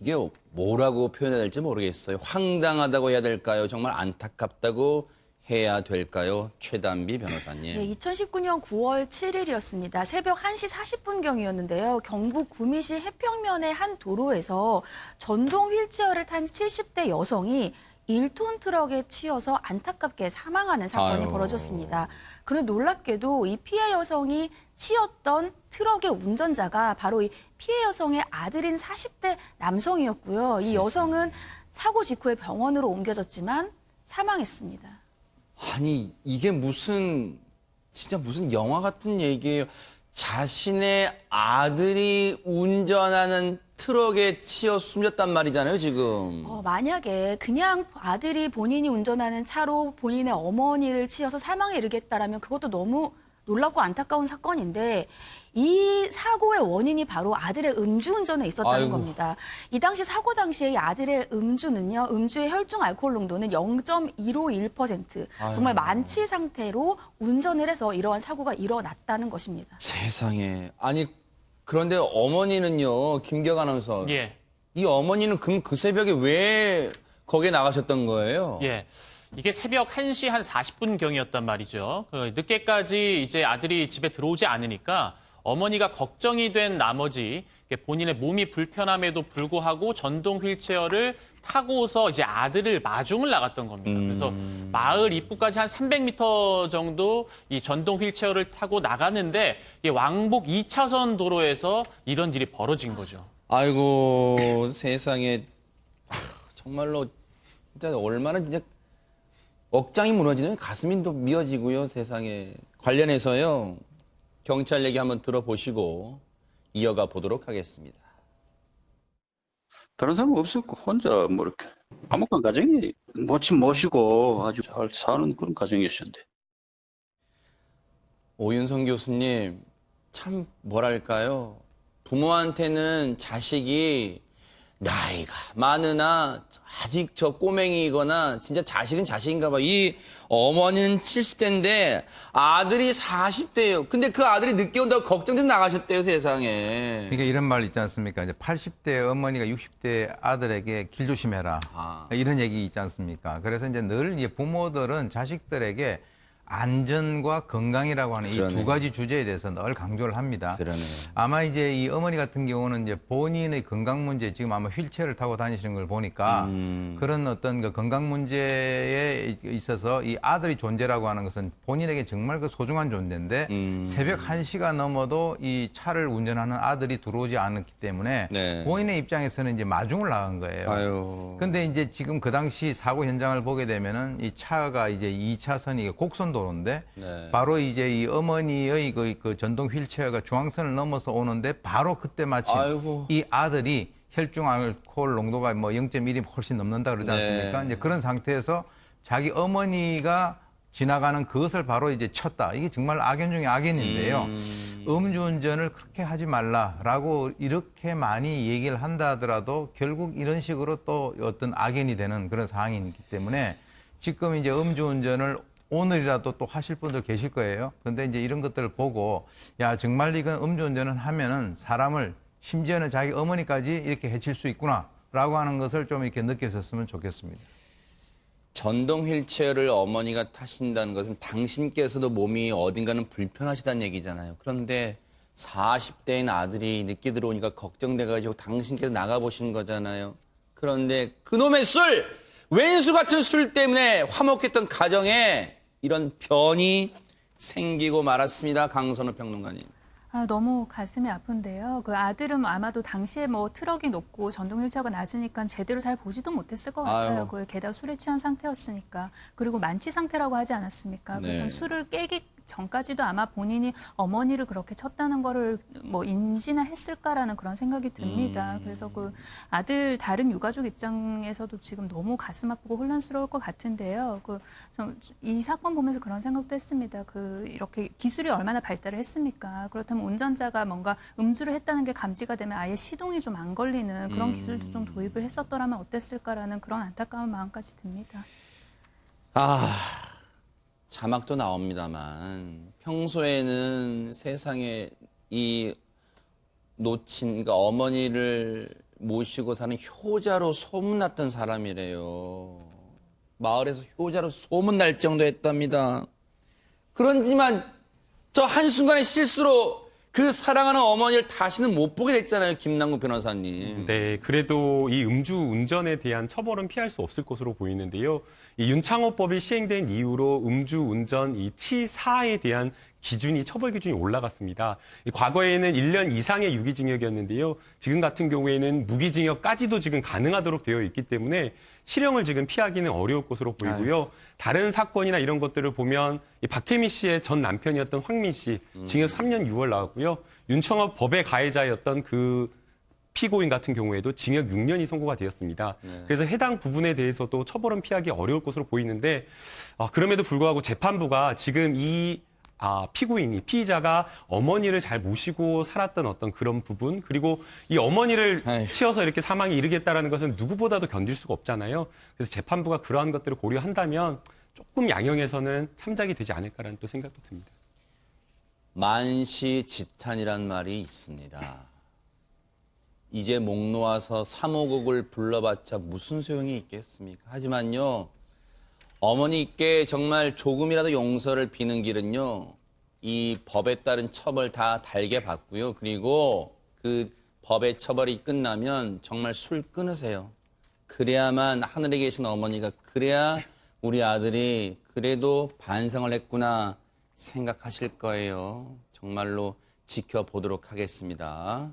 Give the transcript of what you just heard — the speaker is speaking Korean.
이게 뭐라고 표현해야 될지 모르겠어요. 황당하다고 해야 될까요? 정말 안타깝다고 해야 될까요? 최단비 변호사님. 네, 2019년 9월 7일이었습니다. 새벽 1시 40분경이었는데요. 경북 구미시 해평면의 한 도로에서 전동 휠체어를 탄 70대 여성이 1톤 트럭에 치여서 안타깝게 사망하는 사건이 아유. 벌어졌습니다. 그런데 놀랍게도 이 피해 여성이 치였던 트럭의 운전자가 바로 이 피해 여성의 아들인 40대 남성이었고요. 이 여성은 사고 직후에 병원으로 옮겨졌지만 사망했습니다. 아니 이게 무슨 진짜 무슨 영화 같은 얘기예요. 자신의 아들이 운전하는 트럭에 치여 숨졌단 말이잖아요, 지금. 어, 만약에 그냥 아들이 본인이 운전하는 차로 본인의 어머니를 치여서 사망에 이르겠다라면 그것도 너무 놀랍고 안타까운 사건인데 이 사고의 원인이 바로 아들의 음주운전에 있었다는 아이고. 겁니다. 이 당시 사고 당시에 이 아들의 음주는요, 음주의 혈중 알코올 농도는 0.151% 정말. 만취 상태로 운전을 해서 이러한 사고가 일어났다는 것입니다. 세상에. 아니 그런데 어머니는요, 김경 아나운서. 예. 이 어머니는 그, 그 새벽에 왜 거기에 나가셨던 거예요? 예. 이게 새벽 1시 한 40분 경이었단 말이죠. 그 늦게까지 이제 아들이 집에 들어오지 않으니까 어머니가 걱정이 된 나머지 본인의 몸이 불편함에도 불구하고 전동 휠체어를 타고서 이제 아들을 마중을 나갔던 겁니다. 그래서 마을 입구까지 한 300m 정도 이 전동 휠체어를 타고 나가는데 이 왕복 2차선 도로에서 이런 일이 벌어진 거죠. 아이고 세상에 하, 정말로 진짜 얼마나 진짜 억장이 무너지는 가슴이 또 미어지고요 세상에 관련해서요 경찰 얘기 한번 들어보시고 이어가 보도록 하겠습니다. 다른 사람 없었고 혼자 뭐 이렇게. 화목한 가정이 모친 모시고 아주 잘 사는 그런 가정이었는데. 오윤성 교수님 참 뭐랄까요? 부모한테는 자식이 나이가 많으나 아직 저 꼬맹이거나 진짜 자식은 자식인가 봐. 이 어머니는 70대인데 아들이 40대예요. 근데 그 아들이 늦게 온다고 걱정돼서 나가셨대요, 세상에. 그러니까 이런 말 있지 않습니까? 이제 80대 어머니가 60대 아들에게 길 조심해라. 아. 이런 얘기 있지 않습니까? 그래서 이제 늘 이제 부모들은 자식들에게 안전과 건강이라고 하는 이. 두 가지 주제에 대해서 늘 강조를 합니다. 그러네요. 아마 이제 이 어머니 같은 경우는 이제 본인의 건강 문제 지금 아마 휠체어를 타고 다니시는 걸 보니까 음. 그런 어떤 그 건강 문제에 있어서 이 아들의 존재라고 하는 것은 본인에게 정말 그 소중한 존재인데 음. 새벽 1시가 넘어도 이 차를 운전하는 아들이 들어오지 않았기 때문에 네. 본인의 입장에서는 이제 마중을 나간 거예요. 아유. 근데 이제 지금 그 당시 사고 현장을 보게 되면은 이 차가 이제 2차선이 곡선도 로인데 네. 바로 이제 이 어머니의 그, 그 전동 휠체어가 중앙선을 넘어서 오는데 바로 그때 마침 아이고. 이 아들이 혈중 알코올 농도가 뭐 0.1이 훨씬 넘는다 그러지 네. 않습니까? 이제 그런 상태에서 자기 어머니가 지나가는 그것을 바로 이제 쳤다. 이게 정말 악연 중에 악연인데요. 음. 음주운전을 그렇게 하지 말라라고 이렇게 많이 얘기를 한다 하더라도 결국 이런 식으로 또 어떤 악연이 되는 그런 상황이기 때문에 지금 이제 음주운전을 오늘이라도 또 하실 분들 계실 거예요. 근데 이제 이런 것들을 보고 야 정말 이건 음주운전을 하면은 사람을 심지어는 자기 어머니까지 이렇게 해칠 수 있구나라고 하는 것을 좀 이렇게 느끼셨으면 좋겠습니다. 전동 휠체어를 어머니가 타신다는 것은 당신께서도 몸이 어딘가는 불편하시다는 얘기잖아요. 그런데 40대인 아들이 늦게 들어오니까 걱정돼가지고 당신께서 나가보신 거잖아요. 그런데 그놈의 술! 왼수 같은 술 때문에 화목했던 가정에 이런 변이 생기고 말았습니다. 강선우 평론가님. 아, 너무 가슴이 아픈데요. 그 아들은 아마도 당시에 뭐 트럭이 높고 전동 휠체어가 낮으니까 제대로 잘 보지도 못했을 것 같아요. 아유. 그 게다가 술에 취한 상태였으니까. 그리고 만취 상태라고 하지 않았습니까? 네. 술을 깨기 전까지도 아마 본인이 어머니를 그렇게 쳤다는 거를 뭐 인지나 했을까라는 그런 생각이 듭니다. 음. 그래서 그 아들 다른 유가족 입장에서도 지금 너무 가슴 아프고 혼란스러울 것 같은데요. 그이 사건 보면서 그런 생각도 했습니다. 그 이렇게 기술이 얼마나 발달을 했습니까? 그렇다면 운전자가 뭔가 음주를 했다는 게 감지가 되면 아예 시동이 좀 안 걸리는 그런 음. 기술도 좀 도입을 했었더라면 어땠을까라는 그런 안타까운 마음까지 듭니다. 아, 자막도 나옵니다만 평소에는 세상에 이 놓친 그러니까 어머니를 모시고 사는 효자로 소문났던 사람이래요. 마을에서 효자로 소문날 정도 했답니다. 그런지만 저 한순간의 실수로 그 사랑하는 어머니를 다시는 못 보게 됐잖아요. 김남국 변호사님. 네, 그래도 이 음주 운전에 대한 처벌은 피할 수 없을 것으로 보이는데요. 이 윤창호법이 시행된 이후로 음주 운전 이 치사에 대한 기준이 처벌 기준이 올라갔습니다. 이 과거에는 1년 이상의 유기징역이었는데요. 지금 같은 경우에는 무기징역까지도 지금 가능하도록 되어 있기 때문에 실형을 지금 피하기는 어려울 것으로 보이고요. 다른 사건이나 이런 것들을 보면 이 박혜미 씨의 전 남편이었던 황민 씨 징역 3년 6월 나왔고요. 윤청업 법의 가해자였던 그 피고인 같은 경우에도 징역 6년이 선고가 되었습니다. 그래서 해당 부분에 대해서도 처벌은 피하기 어려울 것으로 보이는데 아, 그럼에도 불구하고 재판부가 지금 이 아, 피고인이 피의자가 어머니를 잘 모시고 살았던 어떤 그런 부분 그리고 이 어머니를 아이고. 치어서 이렇게 사망에 이르겠다라는 것은 누구보다도 견딜 수가 없잖아요. 그래서 재판부가 그러한 것들을 고려한다면 조금 양형에서는 참작이 되지 않을까라는 또 생각도 듭니다. 만시지탄이란 말이 있습니다. 이제 목 놓아서 사모곡을 불러봤자 무슨 소용이 있겠습니까? 하지만요, 어머니께 정말 조금이라도 용서를 비는 길은요, 이 법에 따른 처벌 다 달게 받고요. 그리고 그 법의 처벌이 끝나면 정말 술 끊으세요. 그래야만 하늘에 계신 어머니가 그래야 우리 아들이 그래도 반성을 했구나 생각하실 거예요. 정말로 지켜보도록 하겠습니다.